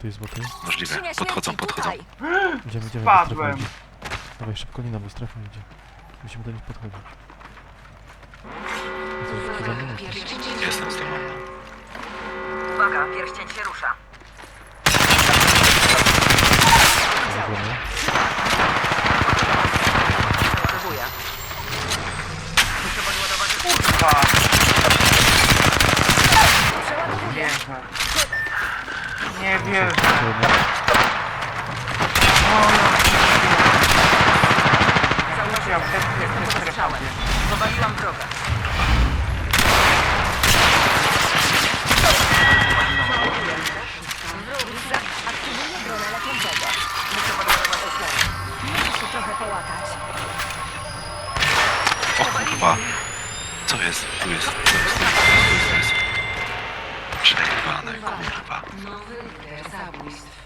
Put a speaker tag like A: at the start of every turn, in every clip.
A: Tu jest boty.
B: Możliwe. Podchodzą, podchodzą.
C: tutaj.
A: Idziemy, idziemy,
D: Spadłem.
A: idzie. Dawaj szybko, Nina, bo strefa idzie. Musimy do nich podchodzić. Co za?
B: Jestem z tobą.
E: Uwaga, pierścień się rusza.
A: Zagrożenie.
E: Przeładowuję. Muszę podładować...
D: Kurwa! Nie wierzę. Nie też jest strefa.
E: Słyszałem. Powaliłam drogę.
C: Aktywuję drona leczącego.
E: Muszę podładować osłonę.
C: Muszę się trochę połatać.
B: O kurwa. Co jest? Tu jest. Tu jest. Tu jest.
F: Nowy lider zabójstw.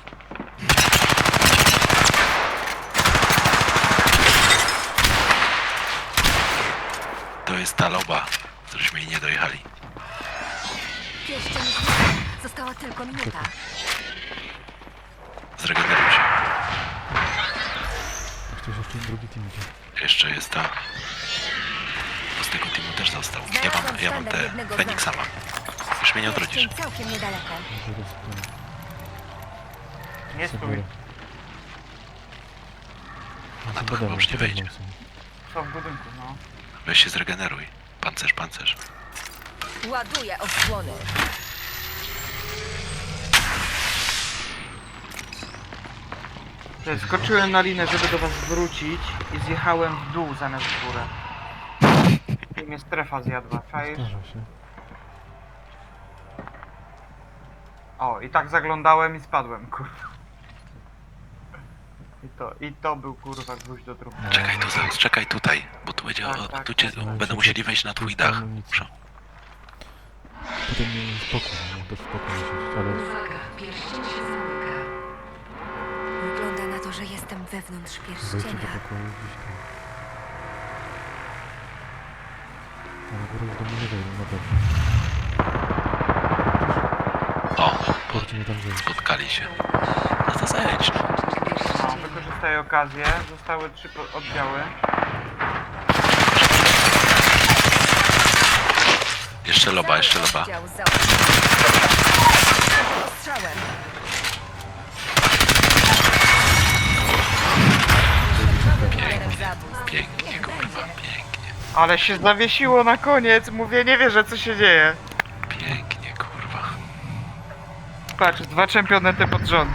B: To jest ta loba, któryśmy jej nie dojechali.
C: Zniknął. Została tylko minuta.
B: Zregeneruj się.
A: Ktoś jeszcze drugi team idzie.
B: Jeszcze jest ta. Bo z tego teamu też został. Ja mam, ja mam te Feniksa mam. Już mnie nie odrodzisz.
C: Pierścień całkiem niedaleko.
D: Nie.
A: Zabiorę.
B: Ona
A: pode
B: chyba już nie wejdzie.
A: są.
D: Co w budynku, no.
B: Weź się zregeneruj. Pancerz, pancerz.
C: Ładuję osłony.
D: Skoczyłem na linę, żeby do was wrócić i zjechałem w dół zamiast w górę. I mnie strefa zjadła, czaisz?
A: Zdarza się.
D: O, i tak zaglądałem i spadłem, kurwa. I to, i to był kurwa gwóźdź do trumny.
B: Czekaj tu, zaraz, czekaj tutaj, bo tu będzie,
D: Tak,
B: o,
D: tak,
B: tu cię,
D: tak.
B: będą musieli wejść na twój dach. Muszą.
A: Potem mi spokój, mogę w spokoju siedzieć, ale
F: Uwaga, pierścień się zamyka.
C: Wygląda na to, że jestem wewnątrz
A: wejdźcie
C: pierścienia.
A: do pokoju gdzieś tam. A na górę już do mnie nie wejdą na pewno.
B: O,
A: Kurczę, nie tam wejść.
B: spotkali się. No to zejdź, no.
D: No, wykorzystaję okazję. Zostały trzy po- oddziały.
B: Jeszcze loba, jeszcze loba.
C: Oddział za- Ostrzałem. Jeden zabójstw.
B: Pięknie, kurwa, pięknie.
D: Ale się zawiesiło na koniec. Mówię, nie wierzę co się dzieje.
B: Pięknie.
D: Patrz, dwa czempionety pod rząd.